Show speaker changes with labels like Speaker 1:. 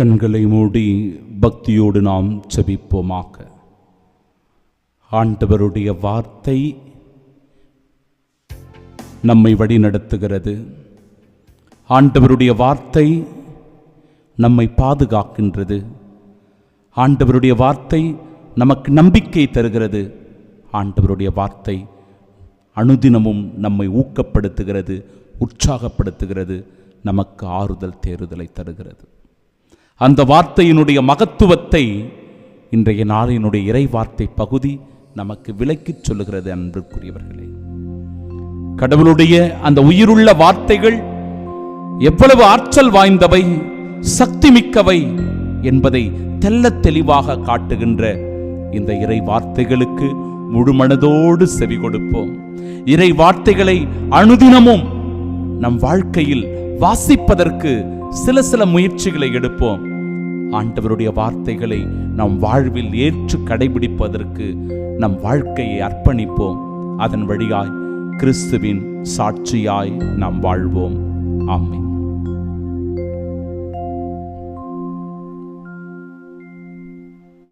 Speaker 1: கண்களை மூடி பக்தியோடு நாம் செபிப்போமாக ஆண்டவருடைய வார்த்தை நம்மை வழிநடத்துகிறது. ஆண்டவருடைய வார்த்தை நம்மை பாதுகாக்கின்றது. ஆண்டவருடைய வார்த்தை நமக்கு நம்பிக்கை தருகிறது. ஆண்டவருடைய வார்த்தை அனுதினமும் நம்மை ஊக்கப்படுத்துகிறது உற்சாகப்படுத்துகிறது நமக்கு ஆறுதல் தேறுதலை தருகிறது. அந்த வார்த்தையினுடைய மகத்துவத்தை இன்றைய நாளினுடைய இறை வார்த்தை பகுதி நமக்கு விளக்கிச் சொல்லுகிறது அன்பிற்குரியவர்களே கடவுளுடைய அந்த உயிருள்ள வார்த்தைகள் எவ்வளவு ஆற்றல் வாய்ந்தவை சக்தி மிக்கவை என்பதை தெல்ல தெளிவாக காட்டுகின்ற இந்த இறை வார்த்தைகளுக்கு முழுமனதோடு செவி கொடுப்போம். இறை வார்த்தைகளை அனுதினமும் நம் வாழ்க்கையில் வாசிப்பதற்கு சில சில முயற்சிகளை எடுப்போம். ஆண்டவருடைய வார்த்தைகளை நம் வாழ்வில் ஏற்று கடைபிடிப்பதற்கு நம் வாழ்க்கையை அர்ப்பணிப்போம். அதன் வழியாய் கிறிஸ்துவின் சாட்சியாய் நாம் வாழ்வோம். ஆமென்.